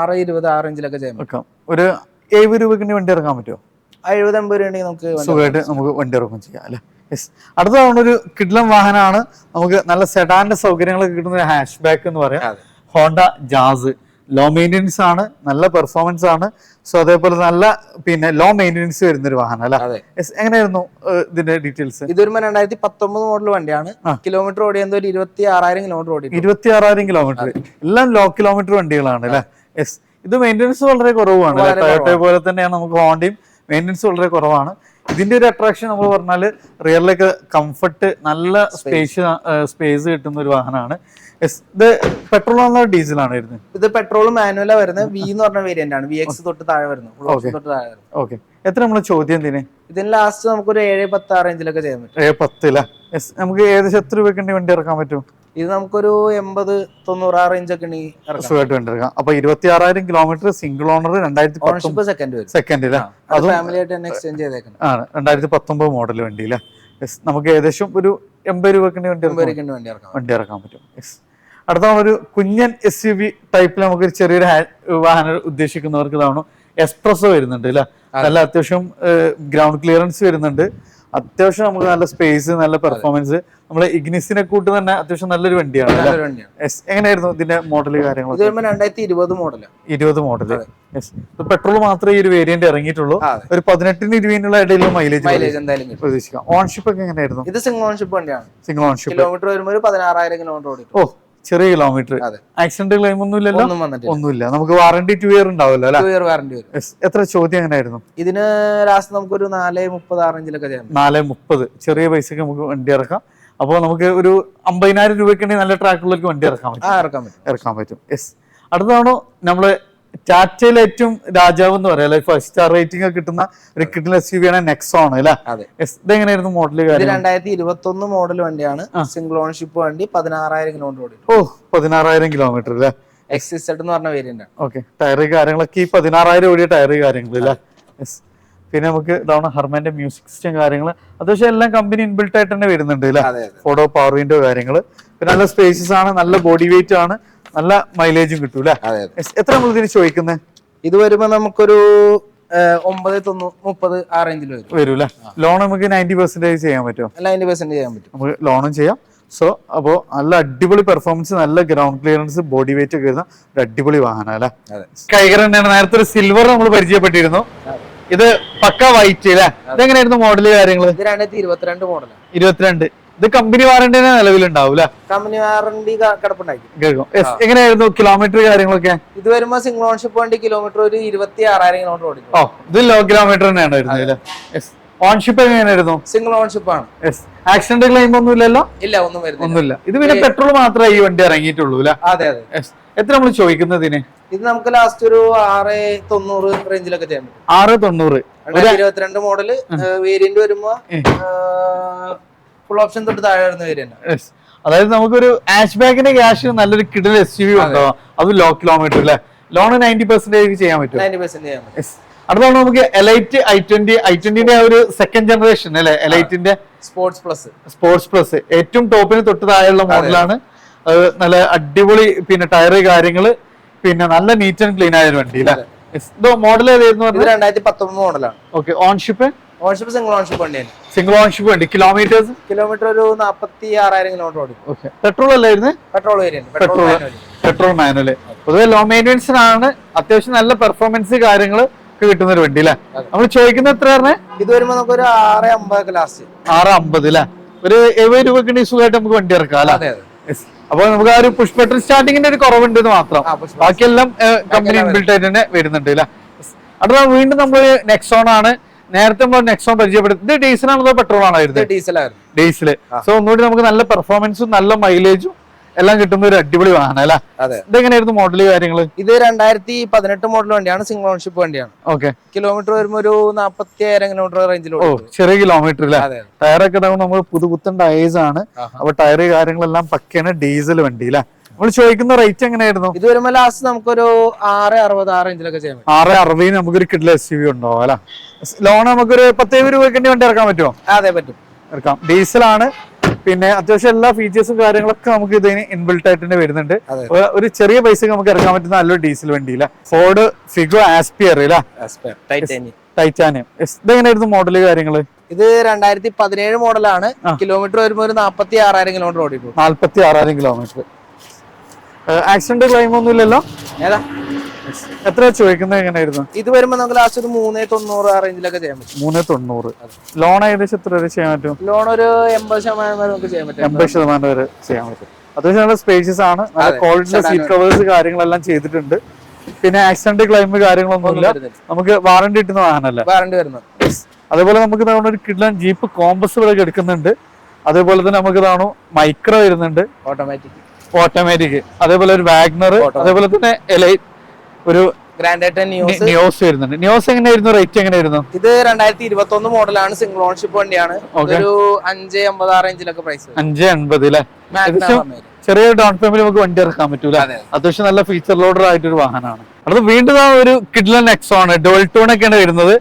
ആറ് ഇരുപത് ആറ് ഇഞ്ചിലൊക്കെ ചെയ്യാം ഒരു എഴുപത് രൂപയ്ക്ക് വണ്ടി ഇറക്കാൻ പറ്റുമോ? എഴുപത് അമ്പത് രൂപ നമുക്ക് സുഖമായിട്ട് നമുക്ക് വണ്ടി ഇറക്കും ചെയ്യാം അല്ലേ? യെസ് അടുത്ത തവണ ഒരു കിഡ്ലം വാഹനമാണ്. നമുക്ക് നല്ല സെഡാന്റെ സൗകര്യങ്ങളൊക്കെ കിട്ടുന്ന ഒരു ഹാഷ് ബാക്ക് എന്ന് പറയാം. ഹോണ്ട ജാസ് ലോ മെയിന്റെനൻസ് ആണ്. നല്ല പെർഫോമൻസ് ആണ്. സോ അതേപോലെ നല്ല പിന്നെ ലോ മെയിന്റെനൻസ് വരുന്ന ഒരു വാഹനം അല്ലേ? എങ്ങനെയായിരുന്നു ഇതിന്റെ ഡീറ്റെയിൽസ് ഇത് വരുമ്പോ രണ്ടായിരത്തി പത്തൊമ്പത് മോഡൽ വണ്ടിയാണ് കിലോമീറ്റർ ഓടിയത് ഒരു ഇരുപത്തി ആറായിരം കിലോമീറ്റർ ഓടി ഇരുപത്തി ആറായിരം കിലോമീറ്റർ എല്ലാം ലോ കിലോമീറ്റർ വണ്ടികളാണ് അല്ലേ? യെസ് ഇത് മെയിന്റെനൻസ് വളരെ കുറവാണ് വളരെ പോലെ തന്നെയാണ് നമുക്ക് ഹോണ്ടയും മെയിന്റെനൻസ് വളരെ കുറവാണ്. ഇതിന്റെ ഒരു അട്രാക്ഷൻ നമ്മൾ പറഞ്ഞാൽ റിയറിലേക്ക് കംഫർട്ട് നല്ല സ്പേസ് സ്പേസ് കിട്ടുന്ന ഒരു വാഹനമാണ്. ഇത് പെട്രോൾ ആണോ ഡീസലാണ് വരുന്നത്. ഇത് പെട്രോൾ മാനുവലാ വരുന്നത്. വി എന്ന് പറഞ്ഞ വേരിയന്റ് ആണ്. വി എക്സ് തൊട്ട് താഴെ വരുന്നു. Full option തൊട്ട് താഴെ വരുന്നു. ഓക്കെ എത്ര നമ്മൾ ചോദ്യം തന്നെ ഇതിന് ലാസ്റ്റ് നമുക്ക് ഒരു ഏഴ് പത്ത് ആ റേഞ്ചിലൊക്കെ ചെയ്യാൻ പറ്റും. ഏഴ് പത്തില്ല യെസ് നമുക്ക് ഏകദേശം എത്ര രൂപയ്ക്ക് വണ്ടി ഇറക്കാൻ പറ്റും? ഇത് നമുക്കൊരു എൺപത് തൊണ്ണൂറ് ആ റേഞ്ച് ഒക്കെ സുഖമായിട്ട് വണ്ടി അപ്പൊ ഇരുപത്തി ആറായിരം കിലോമീറ്റർ സിംഗിൾ ഓണർ രണ്ടായിരത്തി ഓണർഷിപ്പ് സെക്കൻഡ് വരും അത് ഫാമിലി ആയിട്ട് തന്നെ എക്സ്ചേഞ്ച് ചെയ്തേക്കണം. ആണ്. രണ്ടായിരത്തി പത്തൊമ്പത് മോഡൽ വണ്ടി അല്ലേ? യെസ് നമുക്ക് ഏകദേശം ഒരു എൺപത് രൂപയ്ക്ക് വണ്ടി വണ്ടി ഇറക്കാൻ പറ്റും. അടുത്ത ഒരു കുഞ്ഞൻ എസ് യു വി ടൈപ്പിൽ നമുക്ക് ഒരു ചെറിയൊരു വാഹനം ഉദ്ദേശിക്കുന്നവർക്ക് ഇതാണോ എക്സ്പ്രസ് വരുന്നുണ്ട് അല്ല? നല്ല അത്യാവശ്യം ഗ്രൗണ്ട് ക്ലിയറൻസ് വരുന്നുണ്ട്. അത്യാവശ്യം നമുക്ക് നല്ല സ്പേസ് നല്ല പെർഫോമൻസ് നമ്മളെ ഇഗ്നിസിനെ കൂട്ട് തന്നെ അത്യാവശ്യം നല്ലൊരു വണ്ടിയാണ്. എങ്ങനെയായിരുന്നു ഇതിന്റെ മോഡൽ കാര്യങ്ങൾ രണ്ടായിരത്തി ഇരുപത് മോഡൽ യെസ് പെട്രോൾ മാത്രമേ ഈ ഒരു വേരിയന്റ് ഇറങ്ങിയിട്ടുള്ളൂ. ഒരു പതിനെട്ടിന് ഇരുപതിനുള്ള ഇടയിലുള്ള മൈലേജ് മൈലേജ് എന്തായാലും പ്രതീക്ഷിക്കാം. ഓൺഷിപ്പ് ഒക്കെ എങ്ങനെയായിരുന്നു? ഇത് സിംഗിൾ ഓൺഷിപ്പ് വണ്ടിയാണ്. സിംഗിൾ ഓൺഷിപ്പ് കിലോമീറ്റർ വരുമ്പോൾ ഒരു പതിനാറായിരം കിലോമീറ്റർ ഓടി ഓ ചെറിയ കിലോമീറ്റർ ആക്സിഡന്റ് ക്ലെയിം ഒന്നും ഇല്ലല്ലോ? ഒന്നുമില്ല. നമുക്ക് വാറണ്ടി ടു ഇയർ ഉണ്ടാവില്ല ടു ഇയർ വാറണ്ടി എത്ര ചോദ്യം എങ്ങനെയായിരുന്നു? ഇതിന് ലാസ്റ്റ് നമുക്ക് നമുക്കൊരു നാല് മുപ്പത് ആ റേഞ്ചിലൊക്കെ ചെയ്യാം നാല് മുപ്പത്. ചെറിയ പൈസക്ക് നമുക്ക് വണ്ടി ഇറക്കാം. അപ്പോൾ നമുക്ക് ഒരു അമ്പതിനായിരം രൂപയ്ക്ക് ഉണ്ടെങ്കിൽ നല്ല ട്രാക്കുകളിലേക്ക് വണ്ടി ഇറക്കാൻ പറ്റും. ഇറക്കാൻ പറ്റും. ഇറക്കാൻ പറ്റും. യെസ് അടുത്താണ് നമ്മൾ ടാറ്റയിൽ ഏറ്റവും രാജാവ് എന്ന് പറയാം. അല്ലെ? ഫൈവ് സ്റ്റാർ റേറ്റിംഗ് ഒക്കെ കിട്ടുന്ന ഒരു കിട്ടുന്ന എസ് യു വി ആണ് നെക്സോൺ അല്ലെ? അതെ. ഇതെങ്ങനെയായിരുന്നു മോഡൽ രണ്ടായിരത്തി ഇരുപത്തി ഒന്ന് മോഡൽ വണ്ടിയാണ്. സിംഗിൾ ഓൺഷിപ്പ് വണ്ടി പതിനാറായിരം കിലോമീറ്റർ ഓടി ഓ പതിനാറായിരം കിലോമീറ്റർ അല്ലേ? എക്സിസെഡ് എന്ന് പറഞ്ഞ വേരിയന്റ് ആണ്. ഓക്കെ ടയർ കാര്യങ്ങളൊക്കെ ഈ പതിനാറായിരം ഓടിയ ടയർ കാര്യങ്ങൾ അല്ലേ? പിന്നെ നമുക്ക് ഇതാണ് ഹർമാന്റെ മ്യൂസിക് സിസ്റ്റം കാര്യങ്ങൾ അത്യാവശ്യം എല്ലാം കമ്പനി ഇൻബിൽട്ട് ആയിട്ട് തന്നെ വരുന്നുണ്ട് അല്ലേ? അതെ അതെ. ഫോട്ടോ പവർ വിൻഡോ കാര്യങ്ങൾ പിന്നെ നല്ല സ്പേസസ് ആണ് നല്ല ബോഡി വെയിറ്റ് ആണ്. നല്ല മൈലേജും കിട്ടും അല്ലേ അതെ അതെ. Yes. എത്ര നമ്മൾ ഇതിന് ചോദിക്കുന്നത് ഇത് വരുമ്പോ നമുക്കൊരു ഒമ്പത് തൊണ്ണൂറ് മുപ്പത് ആ റേഞ്ചിൽ വരും. ലോൺ നമുക്ക് നയന്റി പെർസെന്റേജ് ചെയ്യാൻ പറ്റുമോ? നയന്റി പെർസെന്റ് ചെയ്യാൻ പറ്റും. നമുക്ക് ലോണും ചെയ്യാം. സോ അപ്പോൾ നല്ല അടിപൊളി പെർഫോമൻസ് നല്ല ഗ്രൗണ്ട് ക്ലിയറൻസ് ബോഡി വെയിറ്റ് ഒക്കെ വരുന്ന ഒരു അടിപൊളി വാഹനം അല്ലേ? കൈകർ തന്നെയാണ്. നേരത്തെ ഒരു സിൽവർ നമ്മൾ പരിചയപ്പെട്ടിരുന്നു. ഇത് പക്ക വൈറ്റ് അല്ലേ? ഇതെങ്ങനെയായിരുന്നു മോഡൽ കാര്യങ്ങൾ? ഇത് രണ്ടായിരത്തി ഇരുപത്തിരണ്ട് മോഡൽ ഇരുപത്തിരണ്ട്. ഇത് കമ്പനി വാറണ്ടി നിലവിലുണ്ടാവും അല്ലേ കമ്പനി വാറണ്ടി കിടപ്പുണ്ടായിരിക്കും. എങ്ങനെയായിരുന്നു കിലോമീറ്റർ കാര്യങ്ങളൊക്കെ? ഇത് വരുമ്പോ സിംഗിൾ ഓൺഷിപ്പ് വണ്ടി കിലോമീറ്റർ ഒരു ഇരുപത്തി ആറായിരം കിലോമീറ്റർ ഓടി ഓ ഇത് ലോ കിലോമീറ്റർ തന്നെയാണ് വരുന്നത് ഓൺഷിപ്പ് എങ്ങനെയായിരുന്നു? സിംഗിൾ ഓൺഷിപ്പ് ആണ്. ആക്സിഡന്റ് ക്ലെയിം ഒന്നും ഇല്ലല്ലോ? ഇല്ല ഒന്നും വരുന്നില്ല. ഒന്നുമില്ല. ഇത് പിന്നെ പെട്രോൾ മാത്രമേ ഈ വണ്ടി ഇറങ്ങിയിട്ടുള്ളൂ അതെ അതെ. എത്ര നമ്മൾ ചോദിക്കുന്നതിന് ഇത് നമുക്ക് ലാസ്റ്റ് ഒരു ആറ് തൊണ്ണൂറ് റേഞ്ചിലൊക്കെ ചെയ്യാൻ പറ്റും. ആറ് തൊണ്ണൂറ്. ഇരുപത്തിരണ്ട് മോഡൽ വേരിയന്റ് വരുമ്പോ ഫുൾ ഓപ്ഷൻ തൊട്ട് താഴെ വരുന്ന വേരിയന്റ് Yes. അതായത് നമുക്കൊരു ആഷ് ബാഗിന്റെ ക്യാഷ് നല്ലൊരു കിടൽ എസ് യു ഉണ്ടോ അത്. ലോ കിലോമീറ്റർ അല്ലെ ലോൺ നയന്റി പെർസെന്റേജ് ചെയ്യാൻ പറ്റും. അടുത്താണ് നമുക്ക് എലൈറ്റ് ഐ ട്വന്റി ഐ ട്വന്റിന്റെ ഒരു സെക്കൻഡ് ജനറേഷൻ അല്ലെ? എലൈറ്റിന്റെ സ്പോർട്സ് പ്ലസ് സ്പോർട്സ് പ്ലസ് ഏറ്റവും ടോപ്പിന് തൊട്ട് താഴെയുള്ള മോഡലാണ് അത് നല്ല അടിപൊളി പിന്നെ ടയർ കാര്യങ്ങൾ. പിന്നെ നല്ല നീറ്റ് ആൻഡ് ക്ലീൻ ആയ ഒരു വണ്ടി അല്ലെ മോഡൽ ഏതായിരുന്നു രണ്ടായിരത്തി പത്തൊമ്പത് മോഡലാണ് ഓക്കെ ഓൺഷിപ്പ് ഓൺഷിപ്പ് സിംഗിൾ ഓൺഷിപ്പ് വണ്ടിയാണ്. സിംഗിൾ ഓൺഷിപ്പ് വണ്ടി. കിലോമീറ്റേഴ്സ് കിലോമീറ്റർ ഒരു നാപ്പത്തി ആറായിരം കിലോമീറ്റർ ഓടി ഓക്കെ പെട്രോൾ അല്ലായിരുന്നു petrol variant petrol petrol manual പൊതുവെ ലോ മെയിന്റെനൻസിനാണ് അത്യാവശ്യം നല്ല പെർഫോമൻസ് കാര്യങ്ങൾ കിട്ടുന്ന ഒരു വണ്ടി അല്ലേ നമ്മൾ ചോദിക്കുന്ന എത്ര ഇത് വരുമ്പോ നമുക്ക് ഒരു ആറ് അമ്പത് ക്ലാസ് ആറ് അമ്പത് അല്ലേ ഒരു എഴുപത് രൂപക്ക് സുഖമായിട്ട് നമുക്ക് വണ്ടി ഇറക്കാം അല്ലേ? അപ്പൊ നമുക്ക് ആ ഒരു പുഷ് ബട്ടൺ സ്റ്റാർട്ടിങ്ങിന്റെ ഒരു കുറവുണ്ട് എന്ന് മാത്രം. ബാക്കിയെല്ലാം കമ്പനി ഇൻബിൽട്ട് ആയിട്ട് തന്നെ വരുന്നുണ്ട് അല്ലേ അടുത്ത വീണ്ടും നമ്മൾ നെക്സോൺ ആണ്. നേരത്തെ നമ്മൾ നെക്സോൺ പരിചയപ്പെടുത്തി. ഇത് ഡീസൽ ആണോ പെട്രോൾ ആണോ ഡീസലായിരുന്നു ഡീസൽ സോ ഒന്നുകൂടി നമുക്ക് നല്ല പെർഫോമൻസും നല്ല മൈലേജും എല്ലാം കിട്ടുന്ന ഒരു അടിപൊളി വാഹനം അല്ലേ? അതെ. ഇതെങ്ങനെയായിരുന്നു മോഡൽ കാര്യങ്ങൾ ഇത് രണ്ടായിരത്തി പതിനെട്ട് മോഡൽ വണ്ടിയാണ് സിംഗിൾ ഓൺഷിപ്പ് വണ്ടിയാണ്. ഓക്കെ കിലോമീറ്റർ വരുമ്പോ ഒരു നാപ്പത്തി ആയിരം കിലോമീറ്റർ റേഞ്ചിൽ ഓ ചെറിയ കിലോമീറ്റർ അല്ലേ? ടയറൊക്കെ നമ്മൾ പുതുപുത്തൻ ടയേഴ്സ് ആണ്. അപ്പൊ ടയർ കാര്യങ്ങളെല്ലാം പക്കയാണ് ഡീസൽ വണ്ടി അല്ലേ? നമ്മൾ ചോദിക്കുന്ന റേറ്റ് എങ്ങനെയായിരുന്നു? ഇത് വരുമ്പോ ലാസ്റ്റ് നമുക്കൊരു ആറ് അറുപത് ആ റേഞ്ചിലൊക്കെ ചെയ്യാം ആറ് അറുപതിന് നമുക്കൊരു കിഡിൽ എസ് യു വി അല്ല. ലോൺ നമുക്കൊരു പത്തേഴ് രൂപയ്ക്ക് വണ്ടി ഇറക്കാൻ പറ്റുമോ? അതെ പറ്റും. ഇറക്കാം. ഡീസലാണ് പിന്നെ അത്യാവശ്യം എല്ലാ ഫീച്ചേഴ്സും കാര്യങ്ങളൊക്കെ നമുക്ക് ഇതിന് ഇൻബിൽട്ട് ആയിട്ട് തന്നെ വരുന്നുണ്ട് ഒരു- ചെറിയ പൈസക്ക് നമുക്ക് ഇറക്കാൻ പറ്റുന്ന നല്ലൊരു ഡീസൽ വണ്ടി അല്ലേ? ഫോർഡ് ഫിഗോ ആസ്പിയർ ടൈറ്റാനിയം ഇതെങ്ങനെയായിരുന്നു മോഡൽ കാര്യങ്ങൾ? ഇത് രണ്ടായിരത്തി പതിനേഴ് മോഡലാണ് കിലോമീറ്റർ വരുമ്പോൾ ഒരു നാപ്പത്തി ആറായിരം കിലോമീറ്റർ ഓടിയിട്ടുള്ളൂ നാല്പത്തി ആറായിരം കിലോമീറ്റർ ആക്സിഡന്റ് ക്ലെയിം ഒന്നും ഇല്ലല്ലോ ഏതാ? എത്ര ചോദിക്കുന്നത് എങ്ങനെയായിരുന്നു? ഇത് വരുമ്പോ നമുക്ക് ലാസ്റ്റ് ഒരു മൂന്നേ തൊണ്ണൂറ് ആ റേഞ്ചിലൊക്കെ ചെയ്യാൻ പറ്റും. മൂന്നേ തൊണ്ണൂറ്. ലോൺ ഏകദേശം എത്ര വരെ ചെയ്യാൻ പറ്റും? ലോൺ ഒരു എൺപത് ശതമാനം വരെ നമുക്ക് ചെയ്യാൻ പറ്റും. എൺപത് ശതമാനം വരെ ചെയ്യാൻ പറ്റും. അത്യാവശ്യം നല്ല സ്പേഷ്യസ് ആണ്. നല്ല അതെ, ക്വാളിറ്റി സീറ്റ് കവേഴ്സ് കാര്യങ്ങളെല്ലാം ചെയ്തിട്ടുണ്ട്. പിന്നെ ആക്സിഡന്റ് ക്ലെയിം കാര്യങ്ങളൊന്നുമില്ല. ഇല്ല നമുക്ക് വാറണ്ടി കിട്ടുന്ന വാഹനമല്ല? വാറണ്ടി വരുന്നത്. അതേപോലെ നമുക്ക് ഇതാണ് ഒരു കിഡ്ലൻ ജീപ്പ് കോമ്പസ് ഇവിടെ എടുക്കുന്നുണ്ട്. അതേപോലെ തന്നെ നമുക്ക് ഇതാണോ മൈക്രോ വരുന്നുണ്ട്. ഓട്ടോമാറ്റിക് ഓട്ടോമാറ്റിക് അതേപോലെ ഒരു വാഗ്നർ അതേപോലെ തന്നെ എലൈ ഒരു ന്യൂസ് വരുന്നുണ്ട്. ന്യൂസ് എങ്ങനെയായിരുന്നു? റേറ്റ് എങ്ങനെയായിരുന്നു? ഇത് രണ്ടായിരത്തി ഇരുപത്തി ഒന്ന് മോഡലാണ്. സിംഗിൾ ഓൺഷിപ്പ് വണ്ടിയാണ്. ഒരു അഞ്ച് അമ്പത് ആ റേഞ്ചിലൊക്കെ പ്രൈസ് അഞ്ച് എൺപത് അല്ലേ ചെറിയ ഡൗൺ പേയ്മെന്റ് നമുക്ക് വണ്ടി ഇറക്കാൻ പറ്റൂല. അതെ. അത്യാവശ്യം നല്ല ഫീച്ചർ ലോഡർ ആയിട്ട് ഒരു വാഹനമാണ്. അടുത്ത വീണ്ടും ആ ഒരു കിഡ്ലൻ എക്സോൺ ഡോൾ ടൂൺ ഒക്കെയാണ് വരുന്നത്.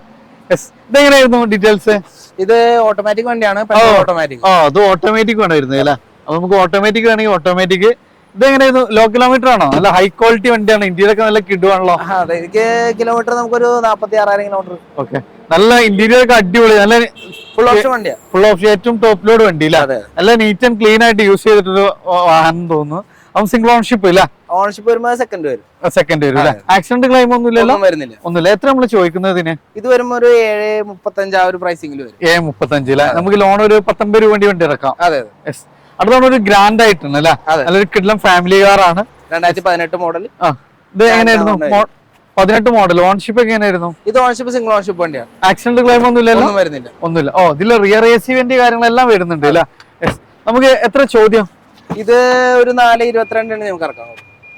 ഇതെങ്ങനെയായിരുന്നു ഡീറ്റെയിൽസ് ഇത് ഓട്ടോമാറ്റിക് വണ്ടിയാണ്. ഓട്ടോമാറ്റിക് ആ അത് ഓട്ടോമാറ്റിക് ആണ് വരുന്നത് അല്ലേ? അപ്പൊ നമുക്ക് ഓട്ടോമാറ്റിക് വേണമെങ്കിൽ ഓട്ടോമാറ്റിക് ഇതെങ്ങനെയായിരുന്നു? ലോ കിലോമീറ്റർ ആണോ? നല്ല ഹൈ ക്വാളിറ്റി വണ്ടിയാണ്. ഇന്ത്യയിലൊക്കെ നല്ല കിടുവാണല്ലോ. എനിക്ക് കിലോമീറ്റർ നമുക്കൊരു നാപ്പത്തി ആറായിരം കിലോമീറ്റർ ഓക്കെ നല്ല ഇന്റീരിയർ ഒക്കെ അടിപൊളി. നല്ല ഫുൾ ഓപ്ഷൻ വണ്ടിയാണ് ഫുൾ ഓപ്ഷൻ ഏറ്റവും ടോപ്പ് ലോഡ് വണ്ടി അല്ല നല്ല നീറ്റ് ആൻഡ് ക്ലീൻ ആയിട്ട് യൂസ് ചെയ്തിട്ടൊരു വാഹനം തോന്നുന്നു. അപ്പം സിംഗിൾ ഓൺഷിപ്പ് ഇല്ല? ഓൺഷിപ്പ് വരുമ്പോ സെക്കൻഡ് വരും. സെക്കൻഡ് വരും അല്ലേ ആക്സിഡന്റ് ക്ലെയിം ഒന്നും ഇല്ലല്ലോ? വരുന്നില്ല. ഒന്നുമില്ല. എത്ര നമ്മൾ ചോദിക്കുന്നതിന്? ഇത് വരുമ്പോ ഒരു ഏഴ് മുപ്പത്തഞ്ച് ആ ഒരു പ്രൈസിംഗിൽ വരും. ഏഴ് മുപ്പത്തഞ്ച് അല്ലേ നമുക്ക് ലോൺ ഒരു പത്തൊമ്പത് രൂപ വേണ്ടി വണ്ടി ഇറക്കാം. അതെ അതെ. നമ്മളൊരു ഒരു ഗ്രാൻഡ് ആയിട്ടുണ്ട് അല്ലേ? നല്ലൊരു കിഡ്ലം ഫാമിലി കാർ ആണ്. രണ്ടായിരത്തി പതിനെട്ട് മോഡൽ ഇത് എങ്ങനെയായിരുന്നു? പതിനെട്ട് മോഡൽ ഓൺഷിപ്പ് ഒക്കെ എങ്ങനെയായിരുന്നു? ഇത് ഓൺഷിപ്പ് സിംഗിൾ ഓൺഷിപ്പ് വണ്ടിയാണ്. ആക്സിഡന്റ് ക്ലെയിം ഒന്നും ഇല്ലല്ലോ? വരുന്നില്ല. ഒന്നുമില്ല. ഓ ഇതിൽ റിയർ എ സി കാര്യങ്ങളെല്ലാം വരുന്നുണ്ട് അല്ലേ? നമുക്ക് എത്ര ചോദ്യം? ഇത് ഒരു നാല് ഇരുപത്തിരണ്ടിന് നമുക്ക് ഇറക്കാം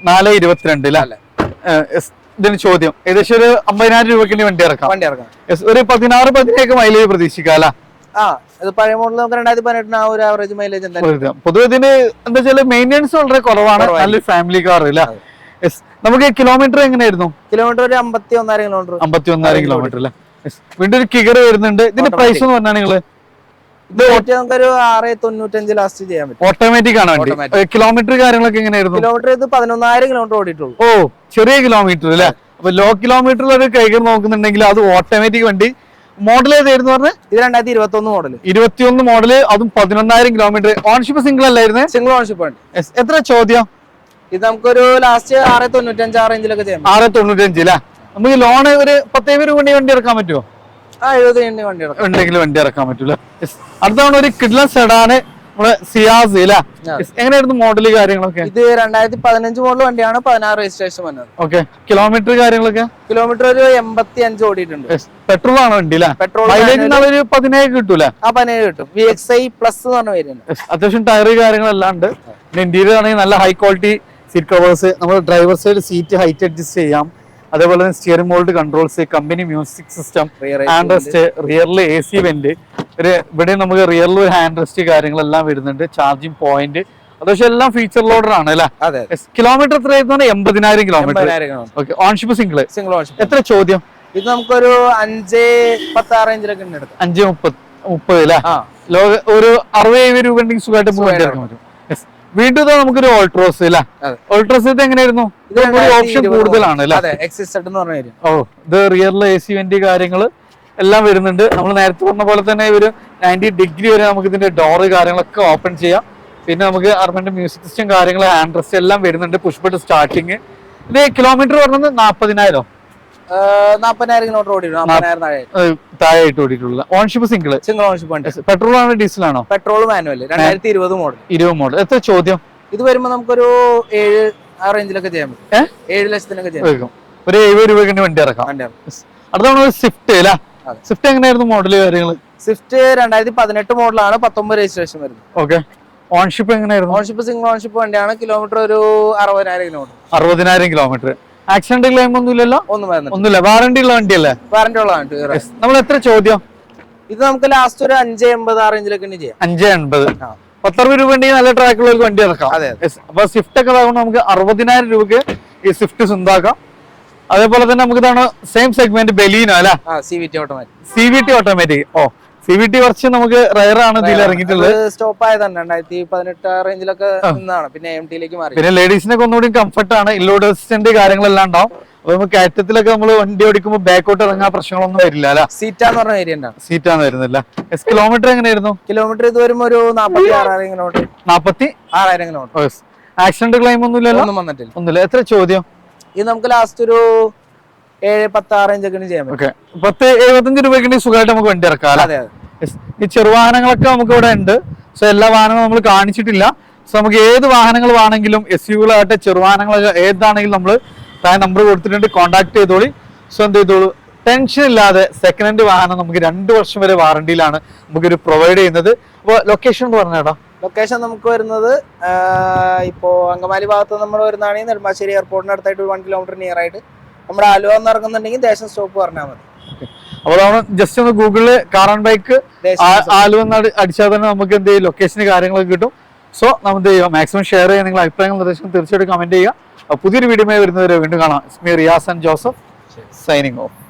നാല് ഇരുപത്തിരണ്ട് അല്ലേ? ഇതിന് ചോദ്യം. ഏകദേശം ഒരു അമ്പതിനായിരം രൂപക്കിന്റെ വണ്ടി ഇറക്കാം. വണ്ടി ഇറക്കാം. ഒരു പതിനാറ് പതിനേഴ് മൈലേജ് പ്രതീക്ഷിക്കാം അല്ലേ? ആ ഇത് പഴയ മോഡൽ നമുക്ക് രണ്ടായിരത്തി പതിനെട്ടിന് ആ ഒരു ആവറേജ് മൈലേജ് എന്തായാലും ഒരു പൊതുവെ ഇതിന് എന്താ വെച്ചാൽ മെയിന്റെനൻസ് വളരെ കുറവാണ്. നല്ല ഫാമിലി കാർ അല്ല നമുക്ക് കിലോമീറ്റർ എങ്ങനെയായിരുന്നു? കിലോമീറ്റർ ഒരു അമ്പത്തി ഒന്നര കിലോമീറ്റർ അമ്പത്തി ഒന്നര കിലോമീറ്റർ അല്ലേ? വീണ്ടും ഒരു കിഗർ വരുന്നുണ്ട്. ഇതിന്റെ പ്രൈസ് എന്ന് പറഞ്ഞാൽ നിങ്ങൾ? ഇത് റേറ്റ് നമുക്കൊരു ആറ് തൊണ്ണൂറ്റഞ്ച് ലാസ്റ്റ് ചെയ്യാൻ പറ്റും. ഓട്ടോമാറ്റിക് ആണ് വണ്ടി? കിലോമീറ്റർ കാര്യങ്ങളൊക്കെ എങ്ങനെയായിരുന്നു? കിലോമീറ്റർ ഇത് പതിനൊന്നായിരം കിലോമീറ്റർ ഓടിയിട്ടുള്ളൂ. ഓ ചെറിയ കിലോമീറ്റർ അല്ലേ? അപ്പൊ ലോ കിലോമീറ്ററിൽ ഒരു കൈകർ നോക്കുന്നുണ്ടെങ്കിൽ അത് ഓട്ടോമാറ്റിക് വണ്ടി. മോഡൽ ഏതായിരുന്നു പറഞ്ഞത് ഇത് രണ്ടായിരത്തി ഇരുപത്തി ഒന്ന് മോഡൽ ഇരുപത്തിയൊന്ന് മോഡൽ അതും പതിനൊന്നായിരം കിലോമീറ്റർ ഓൺഷിപ്പ് സിംഗിൾ അല്ലായിരുന്നു സിംഗിൾ ഓൺഷിപ്പ് ആണ്. എത്ര ചോദ്യം? ഇത് നമുക്കൊരു ലാസ്റ്റ് ആറ് തൊണ്ണൂറ്റഞ്ച് ആ റേഞ്ചിലൊക്കെ ചെയ്യാം. ആറ് തൊണ്ണൂറ്റഞ്ച് അല്ലേ നമുക്ക് ലോൺ ഒരു പത്തേഴ് രൂപ വണ്ടി വണ്ടി ഇറക്കാൻ പറ്റുമോ ആ എഴുപത് വണ്ടി ഉണ്ടെങ്കിൽ വണ്ടി ഇറക്കാൻ പറ്റൂല അടുത്തവണ അടുത്താണ് ഒരു കിഡ്ലൻ സെഡാണ് നമ്മളെ സിയാസ് അല്ലേ. എങ്ങനെയായിരുന്നു മോഡൽ കാര്യങ്ങളൊക്കെ? ഇത് രണ്ടായിരത്തി പതിനഞ്ച് മോഡൽ വണ്ടിയാണ് പതിനാറ് രജിസ്ട്രേഷൻ വന്നത്. ഓക്കെ കിലോമീറ്റർ കാര്യങ്ങളൊക്കെ? കിലോമീറ്റർ ഒരു എൺപത്തി അഞ്ച് ഓടിയിട്ടുണ്ട് പെട്രോൾ ആണ് വണ്ടി അല്ലേ പെട്രോൾ മൈലേജ് പതിനേഴ് കിട്ടൂല? ആ പതിനേഴ് കിട്ടും. വി എക്സ് ഐ പ്ലസ് എന്ന് പറഞ്ഞ പേരുണ്ട്. അത്യാവശ്യം ടയർ കാര്യങ്ങളെല്ലാം ഉണ്ട്. ഇന്ത്യയിൽ ഇന്റീരിയർ ആണെങ്കിൽ നല്ല ഹൈ ക്വാളിറ്റി സീറ്റ് കവേഴ്സ് നമ്മൾ driver side seat height adjust ചെയ്യാം. അതേപോലെ തന്നെ steering mould controls company music system റിയറിൽ A C vent ഒരു ഇവിടെ നമുക്ക് റിയറിൽ ഒരു ഹാൻഡ് റെസ്റ്റ് കാര്യങ്ങളെല്ലാം വരുന്നുണ്ട്. ചാർജിങ് പോയിന്റ് അത് പക്ഷേ എല്ലാം ഫീച്ചർ ലോഡർ ആണ് അല്ലേ? കിലോമീറ്റർ എത്ര ആയിരുന്നു എൺപതിനായിരം kilometre ownership single single ownership എത്ര ചോദ്യം? ഇത് നമുക്കൊരു അഞ്ച് പത്ത് ആ റേഞ്ചിലൊക്കെ അഞ്ച് മുപ്പത് മുപ്പത് അല്ലേ? ലോക ഒരു അറുപത് രൂപ ഉണ്ടെങ്കിൽ സുഖമായിട്ട് പോകാൻ വണ്ടി പറ്റും. വീണ്ടും നമുക്കൊരു ഓൾട്രോസ് അല്ലേ. ഓൾട്രോസ് ഇത് എങ്ങനെയായിരുന്നു? ഇത് ഓപ്ഷൻ കൂടുതലാണ് അല്ലേ? ഓ ഇത് റിയറിലെ എ സി വണ്ടി കാര്യങ്ങൾ എല്ലാം വരുന്നുണ്ട്. നമ്മൾ നേരത്തെ പറഞ്ഞ പോലെ തന്നെ ഒരു നയന്റി ഡിഗ്രി വരെ നമുക്ക് ഇതിന്റെ ഡോറ് കാര്യങ്ങളൊക്കെ ഓപ്പൺ ചെയ്യാം. പിന്നെ നമുക്ക് അർമന്റെ മ്യൂസിക് സിസ്റ്റം കാര്യങ്ങൾ ഹാൻഡ് റെസ്റ്റ് എല്ലാം വരുന്നുണ്ട്. പുഷ്പട്ട് സ്റ്റാർട്ടിങ് ഇത് കിലോമീറ്റർ പറഞ്ഞത് നാൽപ്പതിനായിരം നാപ്പതിനായിരം കിലോമീറ്റർ ഓടി നാപ്പതിനായിരം താഴെ താഴെയായിട്ട് ഓടിയിട്ടുള്ള ഓൺഷിപ്പ് സിംഗിൾ സിംഗിൾ ഓണർഷിപ്പ് വണ്ടി പെട്രോൾ ആണോ ഡീസൽ ആണോ? പെട്രോൾ മാനുവൽ രണ്ടായിരത്തി ഇരുപത് മോഡൽ ഇരുപത് മോഡൽ എത്ര ചോദ്യം? ഇത് വരുമ്പോ നമുക്കൊരു ഏഴ് ആ റേഞ്ചിലൊക്കെ ചെയ്യാൻ പറ്റും. ഏഴ് ലക്ഷത്തിനൊക്കെ ചെയ്യാം ഒരു എഴുപത് രൂപ വണ്ടി ഇറക്കാം. അടുത്ത അടുത്താണ് ഒരു സ്വിഫ്റ്റ് അല്ലേ. സ്വിഫ്റ്റ് എങ്ങനെയായിരുന്നു മോഡൽ കാര്യങ്ങൾ സ്വിഫ്റ്റ് രണ്ടായിരത്തി പതിനെട്ട് മോഡലാണ് പത്തൊമ്പത് രജിസ്ട്രേഷൻ വരുന്നത്. ഓക്കെ ഓൺഷിപ്പ് എങ്ങനെയായിരുന്നു? ഓൺഷിപ്പ് സിംഗിൾ ഓൺഷിപ്പ് വണ്ടിയാണ്. കിലോമീറ്റർ ഒരു അറുപതിനായിരം കിലോമീറ്റർ അറുപതിനായിരം കിലോമീറ്റർ ആക്സിഡന്റ് ക്ലെയിം ഒന്നും ഇല്ലല്ലോ? ഒന്നും ഒന്നുമില്ല. വാറണ്ടി ഉള്ള വണ്ടിയല്ലേ? വാറന്റി ഉള്ള വണ്ടി. നമ്മൾ എത്ര ചോദ്യം? ഇത് നമുക്ക് ലാസ്റ്റ് ഒരു അഞ്ച് എൺപത് ആ റേഞ്ചിലൊക്കെ ചെയ്യാം. അഞ്ച് എൺപത്. പത്തറുപത് രൂപ ഉണ്ടെങ്കിൽ നല്ല ട്രാക്കുള്ള വണ്ടി ഇറക്കാം. അതെ. അപ്പൊ സ്വിഫ്റ്റ് ഒക്കെ നമുക്ക് അറുപതിനായിരം രൂപക്ക് ഈ സ്വിഫ്റ്റ് സ്വന്താക്കാം അതേപോലെ തന്നെ നമുക്ക് ഇതാണ് സെയിം സെഗ്മെന്റ് ബെലീനോ അല്ലെ? C V T automatic C V T automatic oh C V T കുറച്ച് നമുക്ക് റയർ ആണ് ഇതിൽ ഇറങ്ങിയിട്ടുള്ളത്. സ്റ്റോപ്പ് ആയതാണ്. രണ്ടായിരത്തി പതിനെട്ട് റേഞ്ചിലൊക്കെ നിന്നാണ്. പിന്നെ എം ടിയിലേക്ക് മാറി. പിന്നെ ലേഡീസിനൊക്കെ ഒന്നുകൂടി കംഫർട്ട് ആണ്. ഇല്ലോഡ് അസിസ്റ്റന്റ് കാര്യങ്ങളെല്ലാം ഉണ്ടാവും. അപ്പൊ കയറ്റത്തിലൊക്കെ നമ്മൾ വണ്ടി ഓടിക്കുമ്പോൾ ബാക്കോട്ട് ഇറങ്ങാൻ പ്രശ്നങ്ങളൊന്നും വരില്ല അല്ല? സീറ്റാന്ന് പറഞ്ഞ ഏരിയ സീറ്റാന്ന് വരുന്നില്ല. എസ് കിലോമീറ്റർ എങ്ങനെയായിരുന്നു? കിലോമീറ്റർ ഇത് വരുമ്പോ ഒരു നാപ്പത്തി ആറായിരം കിലോമീറ്റർ. നാപ്പത്തി? ആറായിരം കിലോമീറ്റർ. ആക്സിഡന്റ് ക്ലെയിം ഒന്നും ഇല്ലല്ലോ ഒന്നും വന്നിട്ടില്ല. ഒന്നുമില്ല. എത്ര ചോദ്യം? ഇത് നമുക്ക് ലാസ്റ്റ് ഒരു ഏഴ് പത്ത് ആ റേഞ്ച് ഒക്കെ ചെയ്യാൻ പറ്റും പത്ത് എഴുപത്തഞ്ച് രൂപയ്ക്ക് സുഖമായിട്ട് നമുക്ക് വണ്ടി ഇറക്കാം അതെ അതെ. ഈ ചെറുവാഹനങ്ങളൊക്കെ നമുക്ക് ഇവിടെ ഉണ്ട്. സോ എല്ലാ വാഹനങ്ങളും നമ്മൾ കാണിച്ചിട്ടില്ല. സോ നമുക്ക് ഏത് വാഹനങ്ങൾ വേണമെങ്കിലും എസ് യുകളാകട്ടെ ചെറുവാഹനങ്ങളൊക്കെ ഏതാണെങ്കിലും നമ്മൾ താഴെ നമ്പർ കൊടുത്തിട്ടുണ്ട് കോൺടാക്ട് ചെയ്തോളി. സോ എന്ത് ചെയ്തോളൂ? ടെൻഷൻ ഇല്ലാതെ സെക്കൻഡ് ഹാൻഡ് വാഹനം നമുക്ക് രണ്ട് വർഷം വരെ വാറണ്ടിയിലാണ് നമുക്കൊരു പ്രൊവൈഡ് ചെയ്യുന്നത്. അപ്പോൾ ലൊക്കേഷൻ എന്ന് പറഞ്ഞേടാ. ലൊക്കേഷൻ നമുക്ക് വരുന്നത് ഇപ്പോൾ ഇപ്പോ അങ്കമാലി ഭാഗത്ത് നമ്മൾ വരുന്നതാണെങ്കിൽ നെടുമ്പാശ്ശേരി എയർപോർട്ടിന് അടുത്തായിട്ട് ഒരു വൺ കിലോമീറ്റർ നിയർ ആയിട്ട് നമ്മുടെ ആലുവ എന്ന് ഇറങ്ങുന്നുണ്ടെങ്കിൽ ദേശം സ്റ്റോപ്പ് പറഞ്ഞാൽ മതി. അപ്പോൾ നമ്മൾ ജസ്റ്റ് ഒന്ന് ഗൂഗിളിൽ കാർ ആൻഡ് ബൈക്ക് ആലുവ അടിച്ചാൽ തന്നെ നമുക്ക് എന്ത് ചെയ്യും? ലൊക്കേഷന് കാര്യങ്ങളൊക്കെ കിട്ടും. സോ നമ്മൾ എന്ത് ചെയ്യുക മാക്സിമം ഷെയർ ചെയ്യുക നിങ്ങൾ അഭിപ്രായങ്ങൾ നിർദ്ദേശം തീർച്ചയായിട്ടും കമന്റ് ചെയ്യുക. പുതിയൊരു വീഡിയോ വരുന്നവരെ വീണ്ടും കാണാം. Ismi Riyas and Joseph signing off